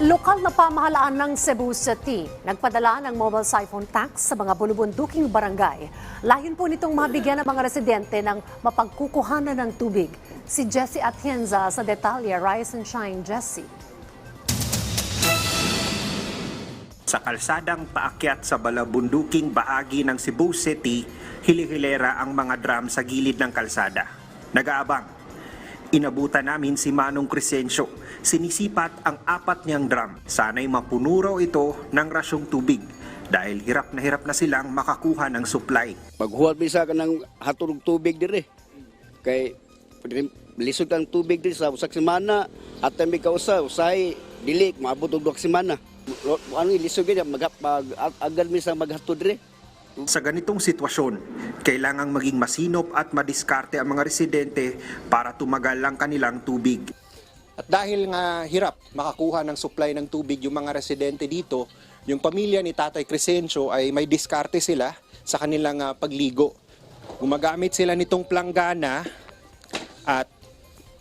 Lokal na pamahalaan ng Cebu City nagpadala ng mobile siphon tax sa mga bulubunduking barangay. Layon po nitong mabigyan ng mga residente ng mapagkukuhanan ng tubig. Si Jessie Atienza sa detalye. Rise and Shine, Jessie. Sa kalsadang paakyat sa balabunduking bahagi ng Cebu City, hilihilera ang mga drum sa gilid ng kalsada. Nag-aabang. Inabutan namin si Manong Crescencio. Sinisipat ang apat niyang drum. Sana'y mapuno raw ito ng rasyong tubig dahil hirap na hirap na silang makakuha ng supply. Maghuwat bisa ka ng hatulog tubig dire. Kay lisod ang tubig dire sa usak semana at mi ka usa usay dili maabot og semana. Ano lisod mag mag agad mi sa maghatod dire. Sa ganitong sitwasyon, kailangang maging masinop at madiskarte ang mga residente para tumagal lang kanilang tubig. At dahil nga hirap makakuha ng supply ng tubig yung mga residente dito, yung pamilya ni Tatay Crescencio ay may diskarte sila sa kanilang ah, pagligo. Gumagamit sila nitong planggana at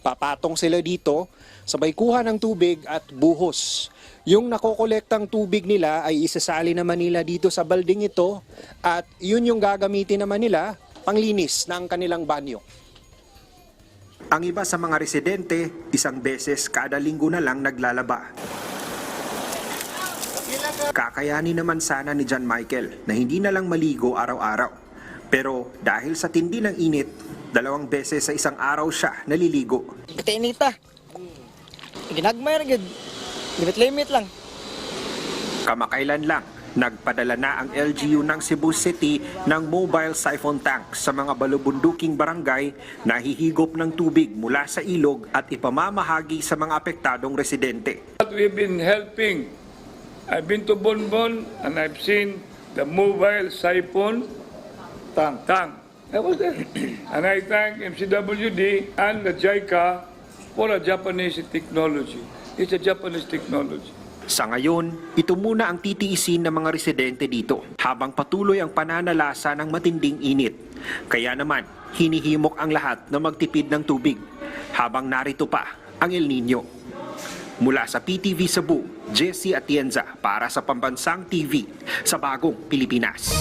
papatong sila dito, sabay kuha ng tubig at buhos. Yung nakokolektang tubig nila ay isasali naman nila dito sa balding ito at yun yung gagamitin naman nila panglinis ng kanilang banyo. Ang iba sa mga residente, isang beses kada linggo na lang naglalaba. Kakayanin naman sana ni John Michael na hindi na lang maligo araw-araw. Pero dahil sa tindi ng init, dalawang beses sa isang araw siya naliligo. Katinita. Ginagmay gid. Limit-limit lang. Kamakailan lang, nagpadala na ang LGU ng Cebu City ng mobile siphon tank sa mga balubunduking barangay na hihigop ng tubig mula sa ilog at ipamamahagi sa mga apektadong residente. But we've been helping. I've been to Bonbon and I've seen the mobile siphon tank. tank. I was there. and I thank MCWD and the JICA for a Japanese technology. It's a Japanese technology. Sa ngayon, ito muna ang titiisin ng mga residente dito habang patuloy ang pananalasa ng matinding init. Kaya naman, hinihimok ang lahat na magtipid ng tubig habang narito pa ang El Nino. Mula sa PTV Cebu, Jesse Atienza para sa Pambansang TV sa Bagong Pilipinas.